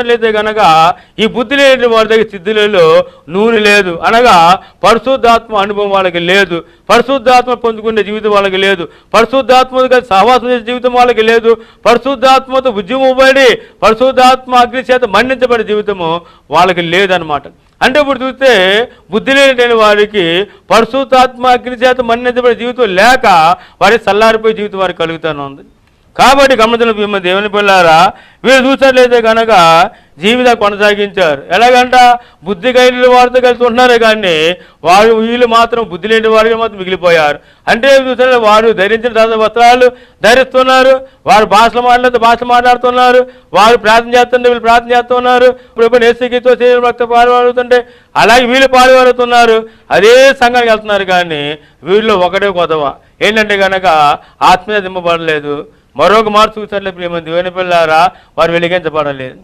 అయితే గనక ఈ బుద్ధి లేని వారి దగ్గర సిద్ధులలో నూనె లేదు. అనగా పరిశుద్ధాత్మ అనుభవం వాళ్ళకి లేదు. పరిశుద్ధాత్మ పొందుకునే జీవితం వాళ్ళకి లేదు. పరిశుద్ధాత్మగా సహవాసం చేసే జీవితం వాళ్ళకి లేదు. పరిశుద్ధాత్మతో ఉద్యమబడి పరిశుద్ధాత్మ అగ్ని చేత మన్నించబడే జీవితము వాళ్ళకి లేదనమాట అంటే ఇప్పుడు చూస్తే బుద్ధి లేని వారికి పరిశుద్ధాత్మ అగ్ని చేత మన్నించబడే జీవితం లేక వారి చల్లారిపోయే జీవితం వారికి కలుగుతూనే ఉంది. కాబట్టి గమనించిన భీమ దేవుని పిల్లారా వీళ్ళు చూసినట్లయితే కనుక జీవితం కొనసాగించారు. ఎలాగంట? బుద్ధి కలిగిన వారితో కలిసి ఉంటున్నారే కానీ వారు వీళ్ళు మాత్రం బుద్ధి లేని వారికి మాత్రం మిగిలిపోయారు. అంటే చూసిన వారు ధరించిన తర్వాత వస్త్రాలు ధరిస్తున్నారు వారు భాషలు మాట్లాడితే భాషలు మాట్లాడుతున్నారు వారు ప్రార్థన చేస్తుంటే వీళ్ళు ప్రార్థన చేస్తున్నారు ఇప్పుడు నేసికితో శరీరం రక్త పాల్గొడుతుంటే అలాగే వీళ్ళు పాల్గొడుతున్నారు అదే సంఘానికి వెళ్తున్నారు కానీ వీళ్ళు ఒకటే కొదవ. ఏంటంటే కనుక ఆత్మీయ దింపబడలేదు. మరొక మార్పు చూసినట్లే ప్రేమ దేవుని వారు వెలిగించబడలేదు.